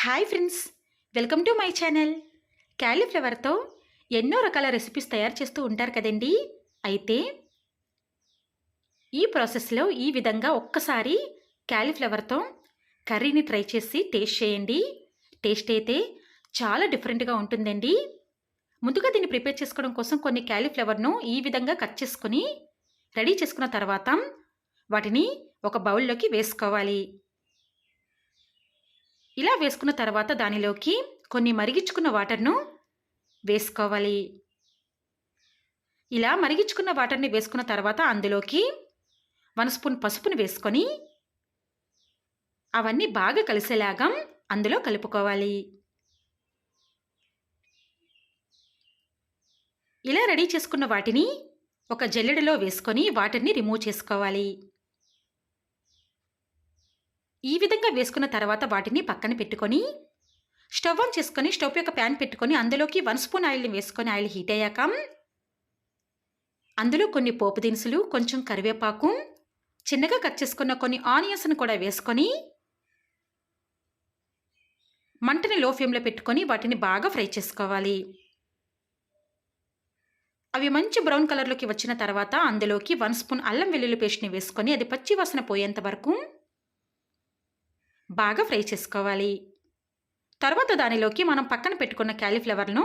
Hi friends welcome to my channel. క్యాలీఫ్లవర్తో ఎన్నో రకాల recipes తయారు చేస్తూ ఉంటారు కదండి. అయితే ఈ ప్రాసెస్లో ఈ విధంగా ఒక్కసారి క్యాలీఫ్లవర్తో కర్రీని ట్రై చేసి టేస్ట్ చేయండి. టేస్ట్ అయితే చాలా డిఫరెంట్గా ఉంటుందండి. ముందుగా దీన్ని ప్రిపేర్ చేసుకోవడం కోసం కొన్ని క్యాలీఫ్లవర్ను ఈ విధంగా కట్ చేసుకొని రెడీ చేసుకున్న తర్వాత వాటిని ఒక బౌల్లోకి వేసుకోవాలి. ఇలా వేసుకున్న తర్వాత దానిలోకి కొన్ని మరిగించుకున్న వాటర్ను వేసుకోవాలి. ఇలా మరిగించుకున్న వాటర్ని వేసుకున్న తర్వాత అందులోకి వన్ స్పూన్ పసుపుని వేసుకొని అవన్నీ బాగా కలిసేలాగా అందులో కలుపుకోవాలి. ఇలా రెడీ చేసుకున్న వాటిని ఒక జల్లెడలో వేసుకొని వాటర్ని రిమూవ్ చేసుకోవాలి. ఈ విధంగా వేసుకున్న తర్వాత వాటిని పక్కన పెట్టుకొని స్టవ్ ఆన్ చేసుకొని స్టవ్ యొక్క ప్యాన్ పెట్టుకొని అందులోకి వన్ స్పూన్ ఆయిల్ని వేసుకొని ఆయిల్ హీట్ అయ్యాక అందులో కొన్ని పోపు దినుసులు కొంచెం కరివేపాకు చిన్నగా కట్ చేసుకున్న కొన్ని ఆనియన్స్ను కూడా వేసుకొని మంటని లో ఫ్లేమ్లో పెట్టుకొని వాటిని బాగా ఫ్రై చేసుకోవాలి. అవి మంచి బ్రౌన్ కలర్లోకి వచ్చిన తర్వాత అందులోకి వన్ స్పూన్ అల్లం వెల్లుల్లి పేస్ట్ని వేసుకొని అది పచ్చి వాసన పోయేంత వరకు బాగా ఫ్రై చేసుకోవాలి. తర్వాత దానిలోకి మనం పక్కన పెట్టుకున్న క్యాలీఫ్లవర్ను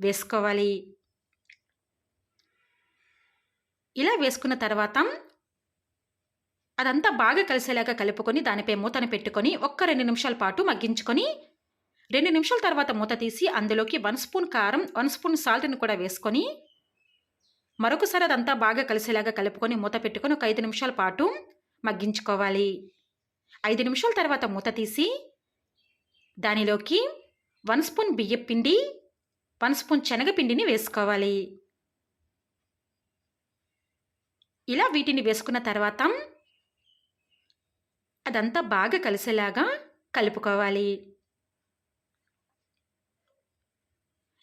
వేసుకోవాలి. ఇలా వేసుకున్న తర్వాత అదంతా బాగా కలిసేలాగా కలుపుకొని దానిపై మూతను పెట్టుకొని ఒక్క రెండు నిమిషాల పాటు మగ్గించుకొని రెండు నిమిషాల తర్వాత మూత తీసి అందులోకి వన్ స్పూన్ కారం వన్ స్పూన్ సాల్ట్ని కూడా వేసుకొని మరొకసారి అదంతా బాగా కలిసేలాగా కలుపుకొని మూత పెట్టుకొని ఒక ఐదు నిమిషాల పాటు మగ్గించుకోవాలి. ఐదు నిమిషాల తర్వాత మూత తీసి దానిలోకి వన్ స్పూన్ బియ్యం పిండి వన్ స్పూన్ శనగపిండిని వేసుకోవాలి. ఇలా వీటిని వేసుకున్న తర్వాత అదంతా బాగా కలిసేలాగా కలుపుకోవాలి.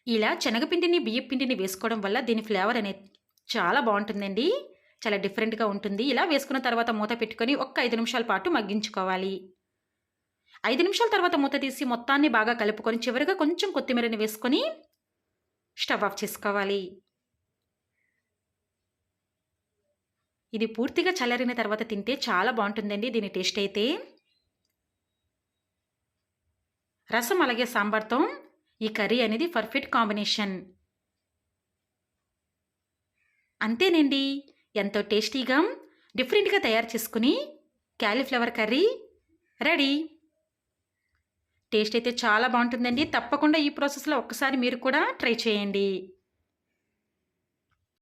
ఇలా శనగపిండిని బియ్యం పిండిని వేసుకోవడం వల్ల దీని ఫ్లేవర్ అనేది చాలా బాగుంటుందండి. చాలా డిఫరెంట్గా ఉంటుంది. ఇలా వేసుకున్న తర్వాత మూత పెట్టుకొని ఒక్క ఐదు నిమిషాల పాటు మగ్గించుకోవాలి. ఐదు నిమిషాల తర్వాత మూత తీసి మొత్తాన్ని బాగా కలుపుకొని చివరిగా కొంచెం కొత్తిమీరని వేసుకొని స్టవ్ ఆఫ్ చేసుకోవాలి. ఇది పూర్తిగా చల్లరిన తర్వాత తింటే చాలా బాగుంటుందండి. దీని టేస్ట్ అయితే. రసం అలాగే సాంబార్తో ఈ కర్రీ అనేది పర్ఫెక్ట్ కాంబినేషన్. అంతేనండి. ఎంతో టేస్టీగా డిఫరెంట్గా తయారు చేసుకుని క్యాలీఫ్లవర్ కర్రీ రెడీ. టేస్ట్ అయితే చాలా బాగుంటుందండి. తప్పకుండా ఈ ప్రాసెస్లో ఒక్కసారి మీరు కూడా ట్రై చేయండి.